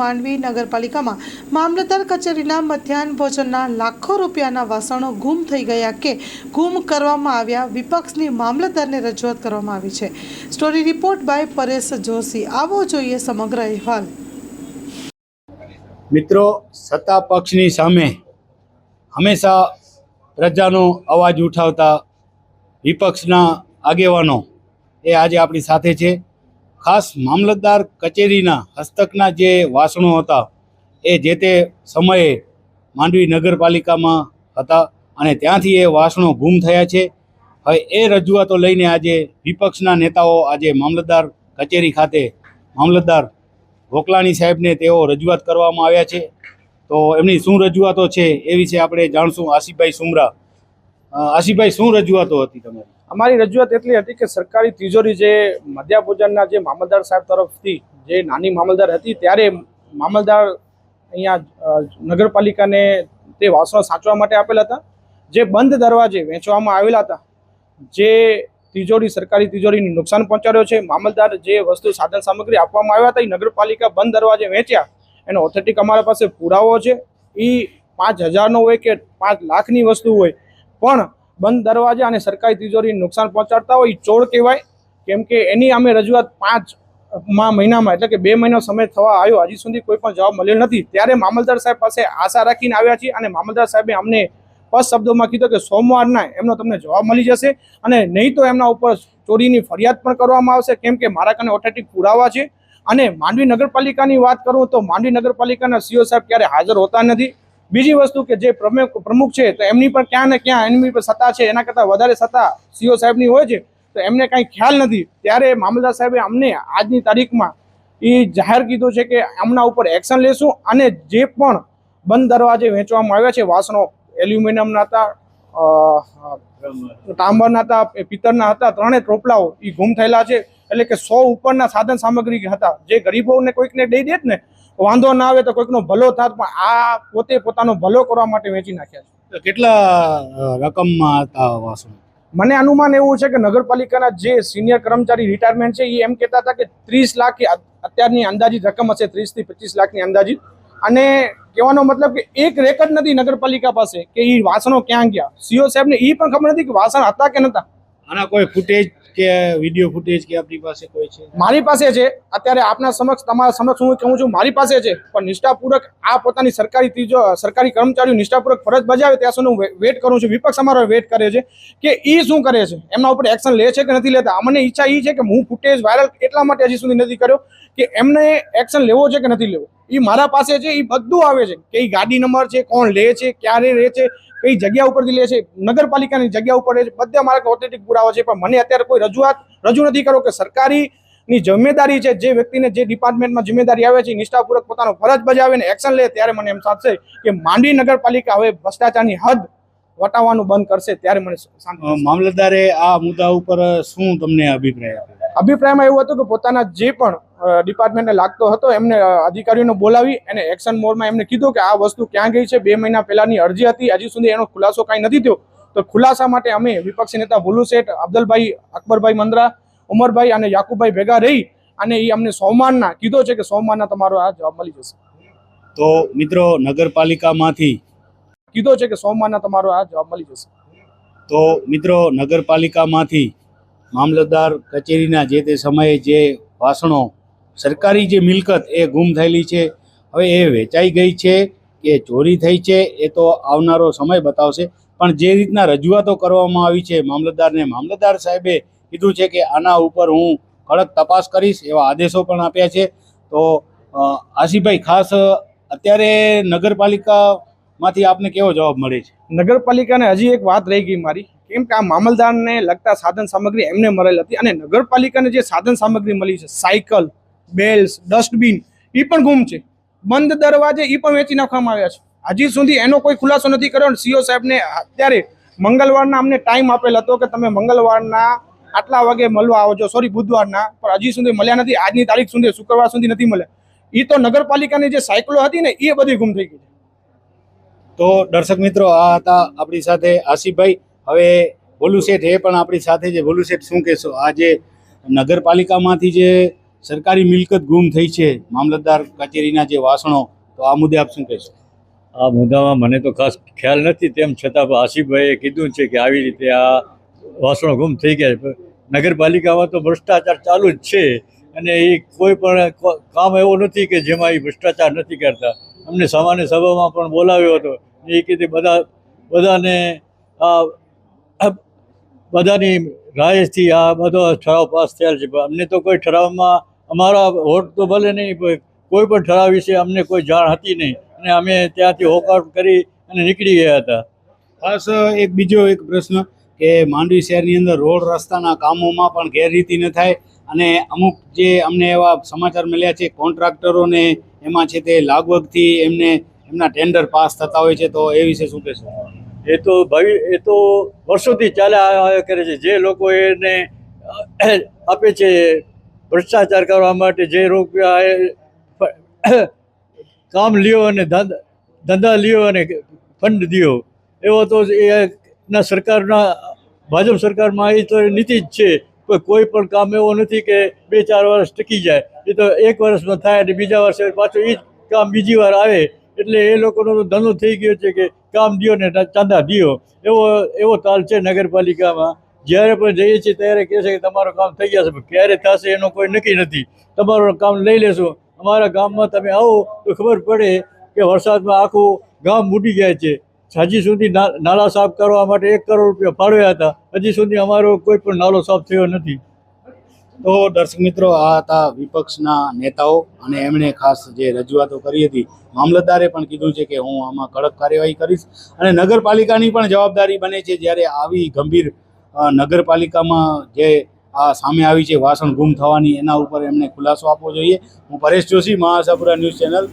માંડવી નગરપાલિકામાં મામલતદાર કચેરીના મધ્યાહન ભોજનના લાખો રૂપિયાના વાસણો ગુમ થઈ ગયા કે ગુમ કરવામાં આવ્યા વિપક્ષની મામલતદારને રજૂઆત કરવામાં આવી છે. Story report by Paresh Joshi. આવો જોઈએ સમગ્ર અહેવાલ. મિત્રો, સત્તા પક્ષની સામે હંમેશા પ્રજાનો અવાજ ઉઠાવતા વિપક્ષના આગેવાનો એ આજે આપણી સાથે છે. ખાસ મામલતદાર કચેરીના હસ્તકના જે વાસણો હતા, એ જે તે સમયે માંડવી નગરપાલિકામાં હતા અને ત્યાંથી એ વાસણો ગુમ થયા છે. હવે એ રજૂઆતો લઈને આજે વિપક્ષના નેતાઓ, આજે મામલતદાર કચેરી ખાતે મામલતદાર ગોકલાણી સાહેબને તેઓ રજૂઆત કરવામાં આવ્યા છે. તો એમની શું રજૂઆતો છે એ વિશે આપણે જાણશું. આસિફભાઈ સુમરા આસિફભાઈ શું રજૂઆતો હતી તમારી? અમારી રજૂઆત એટલી હતી કે સરકારી તિજોરી જે મધ્યા ભોજનના જે મામલદાર સાહેબ તરફથી જે નાની મામલદાર હતી ત્યારે મામલદાર અહીંયા નગરપાલિકાને તે વાસણો સાચવા માટે આપેલા હતા. જે બંધ દરવાજે વેચવામાં આવેલા હતા, જે તિજોરી, સરકારી તિજોરીને નુકસાન પહોંચાડ્યો છે. મામલદાર જે વસ્તુ સાધન સામગ્રી આપવામાં આવ્યા હતા, એ નગરપાલિકા બંધ દરવાજે વેચ્યા. એનો ઓથેન્ટિક અમારા પાસે પુરાવો છે. એ પાંચ હજારનો હોય કે પાંચ લાખની વસ્તુ હોય. પણ બંધ દરવાજા અને સરકારી તિજોરીને નુકસાન પહોંચાડતા હોય એ ચોર કહેવાય. કેમ કે એની અમે રજૂઆત પાંચમાં મહિનામાં, એટલે કે બે મહિનો સમય થવા આવ્યો. હજી સુધી કોઈ પણ જવાબ મળેલ નથી. ત્યારે મામલદાર સાહેબ પાસે આશા રાખીને આવ્યા છીએ અને મામલદાર સાહેબે અમને સ્પષ્ટ શબ્દોમાં કીધું કે સોમવારના એમનો તમને જવાબ મળી જશે અને નહીં તો એમના ઉપર ચોરીની ફરિયાદ પણ કરવામાં આવશે. કેમ કે મારા કને ઓથેન્ટિક પુરાવા છે. અને માંડવી નગરપાલિકાની વાત કરું તો માંડવી નગરપાલિકાના સીઓ સાહેબ ક્યારે હાજર હોતા નથી. બીજી વસ્તુ કે જે પ્રમુખ છે, તો એમની પણ ક્યાં ને ક્યાં એમની પર સત્તા છે, એના કરતાં વધારે સત્તા સીઓ સાહેબની હોય છે, તો એમને કાંઈ ખ્યાલ નથી. ત્યારે મામલદાર સાહેબે અમને આજની તારીખમાં એ જાહેર કીધું છે કે આમના ઉપર એક્શન લેશું અને જે પણ બંધ દરવાજે વેચવામાં આવ્યા છે, વાસણો એલ્યુમિનિયમના હતા તાંબરના હતા પિત્તળના હતા, ત્રણેય ટોપલાઓ એ ગુમ થયેલા છે. એટલે કે સો ઉપરના સાધન સામગ્રી હતા, જે ગરીબોને કોઈકને દઈ દે ને વાંધો ના આવે તો કોઈકનો ભલો થાત પણ આ પોતે પોતાનો ભલો કરવા માટે વેચી નાખ્યા છે. કેટલા રકમમાં હતા વાસણો? મને અનુમાન એવું છે કે નગરપાલિકાના જે સિનિયર કર્મચારી રિટાયરમેન્ટ છે એ એમ કહેતા હતા કે ત્રીસ લાખ અત્યારની અંદાજિત રકમ હશે ત્રીસથી પચીસ લાખની અંદાજિત. અને કહેવાનો મતલબ કે એક રેકર્ડ નથી નગરપાલિકા પાસે કે એ વાસણો ક્યાં ગયા? સીઓ સાહેબને એ પણ ખબર નથી કે વાસણ હતા કે નતા આના કોઈ ફૂટેજ કે વીડિયો ફૂટેજ કે આપણી પાસે કોઈ છે? મારી પાસે છે. અત્યારે આપના સમક્ષ, તમારા સમક્ષ હું કહું છું, મારી પાસે છે. પણ નિષ્ઠાપૂર્વક આ પોતાની સરકારી ત્રીજો, સરકારી કર્મચારીઓ નિષ્ઠાપૂર્વક ફરજ બજાવે ત્યાં સુધી હું વેટ કરું છું. વિપક્ષ અમારો વેટ કરે છે કે એ શું કરે છે? એમના ઉપર એક્શન લે છે કે નથી લેતા? અમને ઈચ્છા એ છે કે હું ફૂટેજ વાયરલ એટલા માટે હજી સુધી નથી કર્યો કે એમને એક્શન લેવો છે કે નથી લેવો? એ મારા પાસે છે એ બધું આવે છે કે એ ગાડી નંબર છે, કોણ લે છે, ક્યારે રહે છે કઈ જગ્યા ઉપરથી લે છે? નગરપાલિકાની જગ્યા ઉપર છે? બધા મારા ઓથેન્ટિક પુરાવા છે પણ મને અત્યારે કોઈ રજૂઆત રજૂ નથી કરો કે સરકારી ની જવાબદારી છે જે વ્યક્તિને જે ડિપાર્ટમેન્ટમાં જિમ્મેદારી આવે છે નિષ્ઠાપૂર્વક પોતાનો ફરજ બજાવે ને એક્શન લે ત્યારે મને એમ સાચશે કે માંડવી નગરપાલિકા હવે ભ્રષ્ટાચારની હદ વટાવવાનું બંધ કરશે ત્યારે મને મામલતદારે આ મુદ્દા ઉપર શું તમને અભિપ્રાય અભિપ્રાયમાં એવું હતું કે પોતાના જે પણ ડિપાર્ટમેન્ટને લાગતો હતો એમને અધિકારીઓને બોલાવી અને એક્શન મોડમાં એમને કીધું કે આ વસ્તુ ક્યાં ગઈ છે બે મહિના પહેલાંની અરજી હતી હજી સુધી એનો ખુલાસો કાંઈ નથી થયો. તો ખુલાસા માટે અમે વિપક્ષી નેતા ભુલુ શેઠ અબ્દલભાઈ અકબરભાઈ મંદરા ઉમરભાઈ અને યાકુબભાઈ ભેગા રહી અને એ અમને સોમવારના કીધો છે કે સોમવારના તમારો આ જવાબ મળી જશે. તો મિત્રો નગરપાલિકામાંથી કીધો છે કે સોમવારના તમારો આ જવાબ મળી જશે. તો મિત્રો નગરપાલિકામાંથી મામલતદાર કચેરીના જે તે સમયે જે વાસણો સરકારી જે મિલકત એ ગુમ થયેલી છે, હવે એ વેચાઈ ગઈ છે કે ચોરી થઈ છે, એ તો આવનારો સમય બતાવશે. પણ જે રીતના રજૂઆતો કરવામાં આવી છે, મામલતદારને, મામલતદાર સાહેબે કીધું છે કે આના ઉપર હું કડક તપાસ કરીશ એવા આદેશો પણ આપ્યા છે. તો આશીભાઈ, ખાસ અત્યારે નગરપાલિકામાંથી આપને કેવો જવાબ મળે છે? નગરપાલિકાને હજી એક વાત રહી ગઈ મારી, કેમ કે આ મામલદારને લગતા સાધન સામગ્રી એમને મળેલ હતી અને નગરપાલિકાને જે સાધન સામગ્રી મળી છે, સાયકલ બેલ્સ, ડસ્ટબિન એ પણ ગુમ છે. બંધ દરવાજે એ પણ વેચી નાખવામાં આવ્યા છે. હજી સુધી એનો કોઈ ખુલાસો નથી કર્યો સીઓ સાહેબને અત્યારે મંગળવારના અમને ટાઈમ આપેલ હતો કે તમે મંગળવારના આટલા વાગે મળવા આવજો સોરી બુધવારના, પણ હજી સુધી મળ્યા નથી. આજની તારીખ સુધી, શુક્રવાર સુધી નથી મળ્યા. એ તો નગરપાલિકાની જે સાયકલો હતી ને એ બધી ગુમ થઈ ગઈ તો દર્શક મિત્રો, આ હતા આપણી સાથે આસિફભાઈ હવે ભોલુ શેઠ એ પણ આપણી સાથે જે ભોલુ શેઠ શું કહેશો? આ જે નગરપાલિકામાંથી જે સરકારી મિલકત ગુમ થઈ છે મામલતદાર કચેરીના જે વાસણો, તો આ મુદ્દે આપ શું કહેશો? આ મુદ્દામાં મને તો ખાસ ખ્યાલ નથી, તેમ છતાં આસિફભાઈએ કીધું છે કે આવી રીતે આ વાસણો ગુમ થઈ ગયા છે. નગરપાલિકામાં તો ભ્રષ્ટાચાર ચાલુ જ છે અને એ કોઈ પણ કામ એવો નથી કે જેમાં એ ભ્રષ્ટાચાર નથી કરતા. અમને સામાન્ય સભામાં પણ બોલાવ્યો હતો. એ કીધે બધા, બધાને આ બધાની રાયથી આ બધો ઠરાવ પાસ થયેલ છે. અમને તો કોઈ ઠરાવમાં અમારા વોટ તો ભલે નહીં કોઈ પણ ઠરાવ વિશે અમને કોઈ જાણ હતી નહીં. અને અમે ત્યાંથી હોકઆઉટ કરી અને નીકળી ગયા હતા. ખાસ એક બીજો એક પ્રશ્ન કે માંડવી શહેરની અંદર રોડ રસ્તાના કામોમાં પણ ગેરરીતિ ન થાય અને અમુક જે અમને એવા સમાચાર મળ્યા છે કોન્ટ્રાક્ટરોને એમાં છે તે લાગવગથી એમને એમના ટેન્ડર પાસ થતા હોય છે તો એ વિશે શું કહેશો? એ તો ભવિ એ તો વર્ષોથી ચાલ્યા આવ્યા કરે છે. જે લોકો એને આપે છે ભ્રષ્ટાચાર કરવા માટે જે રૂપિયા એ કામ લ્યો અને ધંધા લ્યો અને ફંડ દ્યો. એવો તો એના સરકારના ભાજપ સરકારમાં એ તો નીતિ જ છે. કોઈ પણ કામ એવો નથી કે બે ચાર વર્ષ ટકી જાય. એ તો એક વર્ષમાં થાય અને બીજા વર્ષે પાછું એ જ કામ બીજી વાર આવે. એટલે એ લોકોનો ધંધો થઈ ગયો છે કે કામ દ્યો ને ચાંદા દ્યો. એવો એવો તાલ છે નગરપાલિકામાં. જ્યારે પણ જઈએ છીએ ત્યારે કહે છે કે તમારું કામ થઈ જશે પણ ક્યારે થશે એનો કોઈ નક્કી નથી. તમારું કામ લઈ લેશું. અમારા ગામમાં તમે આવો તો ખબર પડે કે વરસાદમાં આખું ગામ બૂટી જાય છે. હજી સુધી નાલા સાફ કરવા માટે એક કરોડ રૂપિયા ફાળવ્યા હતા. હજી સુધી અમારો કોઈ પણ નાલો સાફ થયો નથી. તો દર્શક મિત્રો, આ હતા વિપક્ષના નેતાઓ અને એમણે ખાસ જે રજૂઆતો કરી હતી. મામલતદારે પણ કીધું છે કે હું આમાં કડક કાર્યવાહી કરીશ. અને નગરપાલિકાની પણ જવાબદારી બને છે. જ્યારે આવી ગંભીર નગરપાલિકામાં જે આ સામે આવી છે વાસણ ગુમ થવાની, એના ઉપર એમને ખુલાસો આપવો જોઈએ. હું પરેશ જોશી મહાસાપુરા ન્યૂઝ ચેનલ.